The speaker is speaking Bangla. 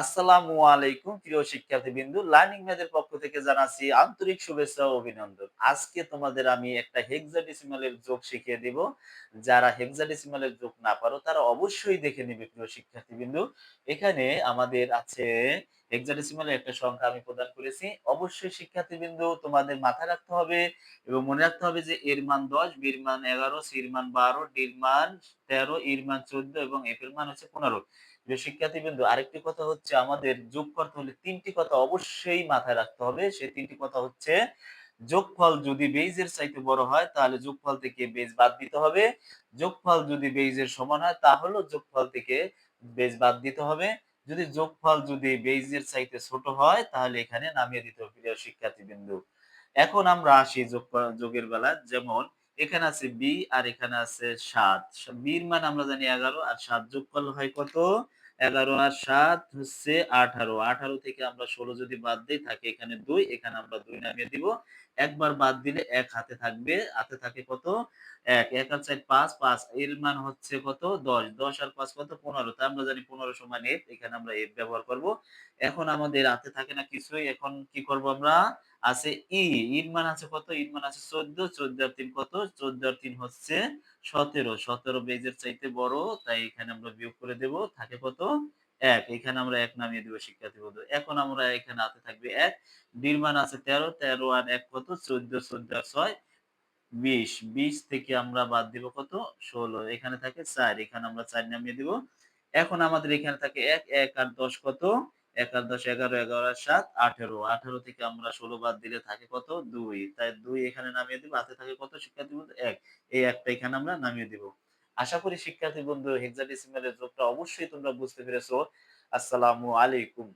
আসসালামু আলাইকুম, প্রিয় শিক্ষার্থী বিন্দু লার্নিং ম্যাথের পক্ষ থেকে জানাচ্ছি আন্তরিক শুভেচ্ছা ও অভিনন্দন। আজকে তোমাদের আমি একটা হেক্সাডেসিমালের যোগ শিখিয়ে দিব। যারা হেক্সাডেসিমালের যোগ না পারো, তারা অবশ্যই দেখে নেবে, প্রিয় শিক্ষার্থী বিন্দু এখানে আমাদের আছে হেক্সাডেসিমালের একটা সংখ্যা আমি প্রদান করেছি। অবশ্যই শিক্ষার্থীবৃন্দু, তোমাদের মাথায় রাখতে হবে এবং মনে রাখতে হবে যে এর মান দশ, বির মান এগারো, সির মান বারো, ডির মান তেরো, ইর মান চোদ্দ এবং এফ এর মান হচ্ছে পনেরো। শিক্ষার্থীবৃন্দু, আরেকটি কথা হচ্ছে আমাদের যোগ করতে হলে তিনটি কথা অবশ্যই মাথায় রাখতে হবে। সেই তিনটি কথা হচ্ছে যোগফল যদি বেইজের চাইতে বড় হয়, তাহলে যোগফল থেকে বেজ বাদ দিতে হবে। যোগফল যদি বেইজের সমান হয়, তাহলেও যোগফল থেকে বেজ বাদ দিতে হবে। যদি যোগফল যদি বেইজের চাইতে ছোট হয়, তাহলে এখানে নামিয়ে দিতে হবে প্রিয় শিক্ষার্থী বিন্দু এখন আমরা আসি যোগ, যোগের বেলা যেমন, এখানে আছে বি আর এখানে আছে সাত। বির মান আমরা জানি এগারো, আর সাত যোগফল হয় কত? এগারো আর সাত হচ্ছে আঠারো। আঠারো থেকে আমরা ষোলো যদি বাদ দিই, থাকে এখানে দুই, এখানে আমরা দুই নামিয়ে দিব। একবার বাদ দিলে এক হাতে থাকবে। হাতে থাকে কত? এক। এক আর চার, পাঁচ পাঁচ। এর মান হচ্ছে কত? দশ। দশ আর পাঁচ কত? পনেরো। তা আমরা জানি পনেরো সমান এফ এখানে আমরা এফ ব্যবহার করব। এখন আমাদের হাতে থাকে না কিছুই। এখন কি করব আমরা? আছে ই, ইর মান আছে কত? ইর মান আছে চোদ্দ চোদ্দ আর তিন কত? চোদ্দ আর তিন হচ্ছে সতেরো। সতেরো বেজের চাইতে বড়, তাই এখানে আমরা বিয়োগ করে দেব। থাকে কত? এক। এখানে আমরা এক নামিয়ে দেবো শিক্ষার্থী বন্ধু। এখন আমরা এখানে হাতে থাকবে এক। ডির মান আছে তেরো। তেরো আর এক কত? চোদ্দ চোদ্দ আর ছয়। বিশ। বিশ থেকে আমরা বাদ দিব কত? ষোলো। এখানে থাকে চার। এখানে আমরা চার নামিয়ে দিব। এখন আমাদের এখানে থাকে এক। এক আর দশ কত? এক আর দশ এগারো এগারো, সাত, আঠেরো। আঠেরো থেকে আমরা ষোলো বাদ দিলে থাকে কত? দুই। তাই দুই এখানে নামিয়ে দিব, হাতে থাকে কত? শিক্ষার্থী বন্ধু, এক। এই একটা এখানে আমরা নামিয়ে দিব। আশা করি শিক্ষার্থী বন্ধু হেক্সাডেসিমালের যোগটা অবশ্যই তোমরা বুঝতে পেরেছ। আসসালামু আলাইকুম।